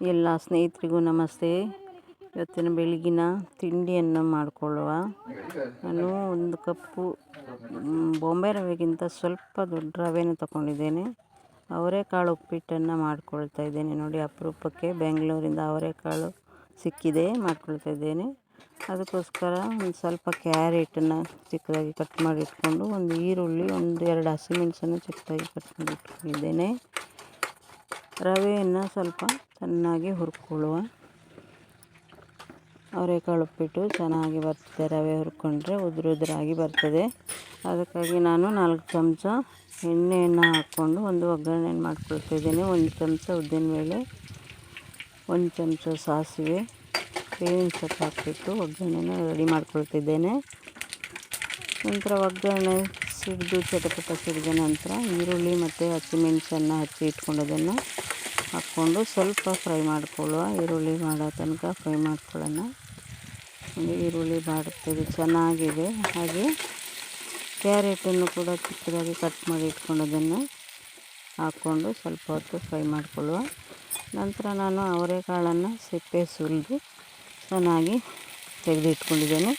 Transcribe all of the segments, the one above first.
ಎಲ್ಲ ಸ್ನೇಹಿತರಿಗೂ ನಮಸ್ತೆ. ಇವತ್ತಿನ ಬೆಳಗಿನ ತಿಂಡಿಯನ್ನು ಮಾಡಿಕೊಳ್ಳುವ. ನಾನು ಒಂದು ಕಪ್ಪು ಬೊಂಬೆ ರವೆಗಿಂತ ಸ್ವಲ್ಪ ದೊಡ್ಡ ರವೆನ ತಗೊಂಡಿದ್ದೇನೆ. ಅವರೆಕಾಳು ಉಪ್ಪಿಟ್ಟನ್ನು ಮಾಡ್ಕೊಳ್ತಾ ಇದ್ದೇನೆ. ನೋಡಿ, ಅಪರೂಪಕ್ಕೆ ಬೆಂಗಳೂರಿಂದ ಅವರೆಕಾಳು ಸಿಕ್ಕಿದೆ, ಮಾಡ್ಕೊಳ್ತಾ ಇದ್ದೇನೆ. ಅದಕ್ಕೋಸ್ಕರ ಒಂದು ಸ್ವಲ್ಪ ಕ್ಯಾರೆಟನ್ನು ಚಿಕ್ಕದಾಗಿ ಕಟ್ ಮಾಡಿ ಇಟ್ಕೊಂಡು, ಒಂದು ಈರುಳ್ಳಿ, ಒಂದು ಎರಡು ಹಸಿಮೆಣಸನ್ನು ಚಿಕ್ಕದಾಗಿ ಕಟ್ ಮಾಡಿ ಇಟ್ಕೊಂಡಿದ್ದೇನೆ. ರವೆಯನ್ನು ಸ್ವಲ್ಪ ಚೆನ್ನಾಗಿ ಹುರ್ಕೊಳ್ಳುವ. ಅವರೆಕಾಳು ಉಪ್ಪಿಟ್ಟು ಚೆನ್ನಾಗಿ ಬರ್ತದೆ ರವೆ ಹುರ್ಕೊಂಡ್ರೆ ಉದುರು ಉದುರಾಗಿ ಬರ್ತದೆ. ಅದಕ್ಕಾಗಿ ನಾನು ನಾಲ್ಕು ಚಮಚ ಎಣ್ಣೆಯನ್ನು ಹಾಕ್ಕೊಂಡು ಒಂದು ಒಗ್ಗರಣೆಯನ್ನು ಮಾಡಿಕೊಳ್ತಿದ್ದೀನಿ ಒಂದು ಚಮಚ ಉದ್ದಿನಬೇಳೆ ಒಂದು ಚಮಚ ಸಾಸಿವೆ, ಬೇವಿನ ಸೊಪ್ಪು ಹಾಕಿಬಿಟ್ಟು ಒಗ್ಗರಣೆನ ರೆಡಿ ಮಾಡ್ಕೊಳ್ತಿದ್ದೇನೆ ನಂತರ ಒಗ್ಗರಣೆ ಸಿಡಿದು ಚಟಪಟ ಸಿಡಿದ ನಂತರ ಈರುಳ್ಳಿ ಮತ್ತು ಹಸಿಮೆಣಸನ್ನು ಹಚ್ಚಿ ಇಟ್ಕೊಂಡದನ್ನು ಹಾಕ್ಕೊಂಡು ಸ್ವಲ್ಪ ಫ್ರೈ ಮಾಡ್ಕೊಳ್ಳುವ. ಈರುಳ್ಳಿ ಮಾಡೋ ತನಕ ಫ್ರೈ ಮಾಡ್ಕೊಳ್ಳೋಣ. ಈರುಳ್ಳಿ ಬಾಡುತ್ತದೆ ಚೆನ್ನಾಗಿದೆ. ಹಾಗೆ ಕ್ಯಾರೆಟನ್ನು ಕೂಡ ಚಿಕ್ಕದಾಗಿ ಕಟ್ ಮಾಡಿ ಇಟ್ಕೊಂಡದನ್ನು ಹಾಕ್ಕೊಂಡು ಸ್ವಲ್ಪ ಹೊತ್ತು ಫ್ರೈ ಮಾಡಿಕೊಳ್ಳುವ. ನಂತರ ನಾನು ಅವರೆಕಾಳನ್ನು ಸಿಪ್ಪೆ ಸುಲಿದು ಚೆನ್ನಾಗಿ ತೆಗೆದಿಟ್ಕೊಂಡಿದ್ದೇನೆ.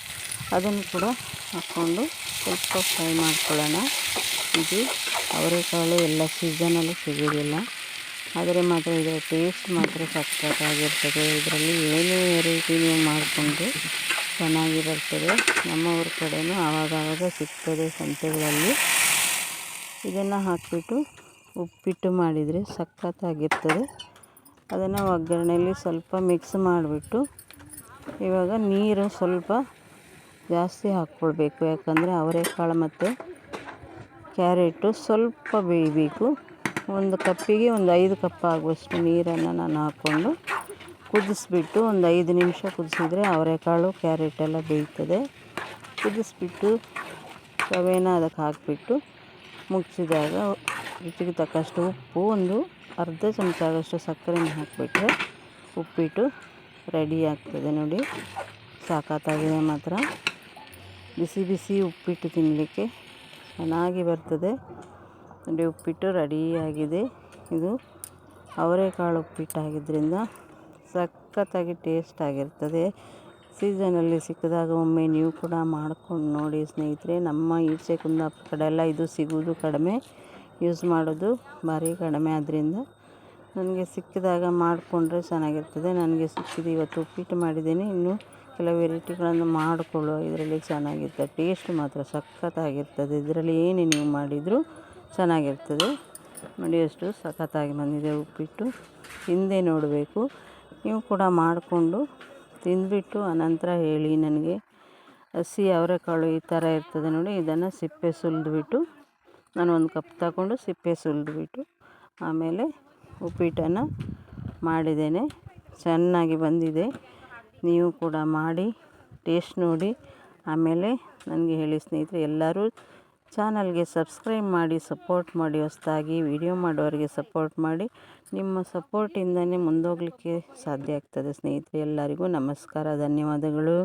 ಅದನ್ನು ಕೂಡ ಹಾಕ್ಕೊಂಡು ಸ್ವಲ್ಪ ಫ್ರೈ ಮಾಡ್ಕೊಳ್ಳೋಣ. ಇದು ಅವರೆಕಾಳು ಎಲ್ಲ ಸೀಸನಲ್ಲೂ ಸಿಗೋದಿಲ್ಲ ಆದರೆ ಮಾತ್ರ ಇದರ ಟೇಸ್ಟ್ ಮಾತ್ರ ಸಖತ್ತಾಗಿರ್ತದೆ. ಇದರಲ್ಲಿ ಏನೇ ವೆರೈಟಿ ನೀವು ಮಾಡಿಕೊಂಡು ಚೆನ್ನಾಗಿ ಬರ್ತದೆ. ನಮ್ಮ ಊರ ಕಡೆಯೂ ಆವಾಗವಾಗ ಸಿಗ್ತದೆ ಸಂತೆಗಳಲ್ಲಿ. ಇದನ್ನು ಹಾಕಿಬಿಟ್ಟು ಉಪ್ಪಿಟ್ಟು ಮಾಡಿದರೆ ಸಖತ್ತಾಗಿರ್ತದೆ. ಅದನ್ನು ಒಗ್ಗರಣೆಯಲ್ಲಿ ಸ್ವಲ್ಪ ಮಿಕ್ಸ್ ಮಾಡಿಬಿಟ್ಟು ಇವಾಗ ನೀರು ಸ್ವಲ್ಪ ಜಾಸ್ತಿ ಹಾಕ್ಕೊಳ್ಬೇಕು. ಯಾಕಂದರೆ ಅವರೆಕಾಳು ಮತ್ತು ಕ್ಯಾರೆಟು ಸ್ವಲ್ಪ ಬೇಯಬೇಕು. ಒಂದು ಕಪ್ಪಿಗೆ ಒಂದು ಐದು ಕಪ್ ಆಗುವಷ್ಟು ನೀರನ್ನು ನಾನು ಹಾಕ್ಕೊಂಡು ಕುದಿಸ್ಬಿಟ್ಟು ಒಂದು ಐದು ನಿಮಿಷ ಕುದಿಸಿದ್ರೆ ಅವರೆಕಾಳು, ಕ್ಯಾರೆಟ್ ಎಲ್ಲ ಬೇಯ್ತದೆ. ಕುದಿಸ್ಬಿಟ್ಟು ಸವೇನ ಅದಕ್ಕೆ ಹಾಕಿಬಿಟ್ಟು ಮುಗಿಸಿದಾಗ ರುಚಿಗೆ ತಕ್ಕಷ್ಟು ಉಪ್ಪು, ಒಂದು ಅರ್ಧ ಚಮಚ ಆಗೋಷ್ಟು ಸಕ್ಕರೆನ ಹಾಕಿಬಿಟ್ರೆ ಉಪ್ಪಿಟ್ಟು ರೆಡಿ ಆಗ್ತದೆ ನೋಡಿ. ಸಾಕಾತಾಗಿದೆ ಮಾತ್ರ. ಬಿಸಿ ಬಿಸಿ ಉಪ್ಪಿಟ್ಟು ತಿನ್ನಲಿಕ್ಕೆ ಚೆನ್ನಾಗಿ ಬರ್ತದೆ. ನೋಡಿ ಉಪ್ಪಿಟ್ಟು ರೆಡಿಯಾಗಿದೆ ಇದು ಅವರೆಕಾಳು ಉಪ್ಪಿಟ್ಟಾಗಿದ್ದರಿಂದ ಸಖತ್ತಾಗಿ ಟೇಸ್ಟ್ ಆಗಿರ್ತದೆ. ಸೀಸನಲ್ಲಿ ಸಿಕ್ಕಿದಾಗ ಒಮ್ಮೆ ನೀವು ಕೂಡ ಮಾಡ್ಕೊಂಡು ನೋಡಿ ಸ್ನೇಹಿತರೆ. ನಮ್ಮ ಈಚೆ ಕುಂದಾಪುರ ಕಡೆ ಎಲ್ಲ ಇದು ಸಿಗೋದು ಕಡಿಮೆ. ಯೂಸ್ ಮಾಡೋದು ಭಾರಿ ಕಡಿಮೆ. ಆದ್ದರಿಂದ ನನಗೆ ಸಿಕ್ಕಿದಾಗ ಮಾಡಿಕೊಂಡ್ರೆ ಚೆನ್ನಾಗಿರ್ತದೆ. ನನಗೆ ಸಿಕ್ಕಿದೆ ಇವತ್ತು ಉಪ್ಪಿಟ್ಟು ಮಾಡಿದ್ದೀನಿ. ಇನ್ನು ಕೆಲವು ವೆರೈಟಿಗಳನ್ನು ಮಾಡಿಕೊಳ್ಳುವ ಇದರಲ್ಲಿ ಚೆನ್ನಾಗಿರ್ತದೆ ಟೇಸ್ಟ್ ಮಾತ್ರ ಸಖತ್ತಾಗಿರ್ತದೆ. ಇದರಲ್ಲಿ ಏನೇ ನೀವು ಮಾಡಿದರೂ ಚೆನ್ನಾಗಿರ್ತದೆ. ನೋಡಿ ಎಷ್ಟು ಸಖತ್ತಾಗಿ ಬಂದಿದೆ ಉಪ್ಪಿಟ್ಟು. ಹಿಂದೆ ನೋಡಬೇಕು. ನೀವು ಕೂಡ ಮಾಡಿಕೊಂಡು ತಿಂದುಬಿಟ್ಟು ಅನಂತರ ಹೇಳಿ ನನಗೆ. ಹಸಿ ಅವರೆಕಾಳು ಈ ಥರ ಇರ್ತದೆ ನೋಡಿ, ಇದನ್ನು ಸಿಪ್ಪೆ ಸುಲಿದ್ಬಿಟ್ಟು ನಾನು ಒಂದು ಕಪ್ ತಗೊಂಡು ಸಿಪ್ಪೆ ಸುಲಿದ್ಬಿಟ್ಟು ಆಮೇಲೆ ಉಪ್ಪಿಟ್ಟನ್ನು ಮಾಡಿದ್ದೇನೆ. ಚೆನ್ನಾಗಿ ಬಂದಿದೆ. ನೀವು ಕೂಡ ಮಾಡಿ, ಟೇಸ್ಟ್ ನೋಡಿ. ಆಮೇಲೆ ನನಗೆ ಹೇಳಿ ಸ್ನೇಹಿತರೆ, ಎಲ್ಲರೂ ಚಾನಲ್ಗೆ ಸಬ್ಸ್ಕ್ರೈಬ್ ಮಾಡಿ, ಸಪೋರ್ಟ್ ಮಾಡಿ, ಹೊಸ್ದಾಗಿ ವಿಡಿಯೋ ಮಾಡೋರಿಗೆ ಸಪೋರ್ಟ್ ಮಾಡಿ. ನಿಮ್ಮ ಸಪೋರ್ಟಿಂದನೇ ಮುಂದೋಗಲಿಕ್ಕೆ ಸಾಧ್ಯ ಆಗ್ತದೆ ಸ್ನೇಹಿತರೆ ಎಲ್ಲರಿಗೂ ನಮಸ್ಕಾರ, ಧನ್ಯವಾದಗಳು.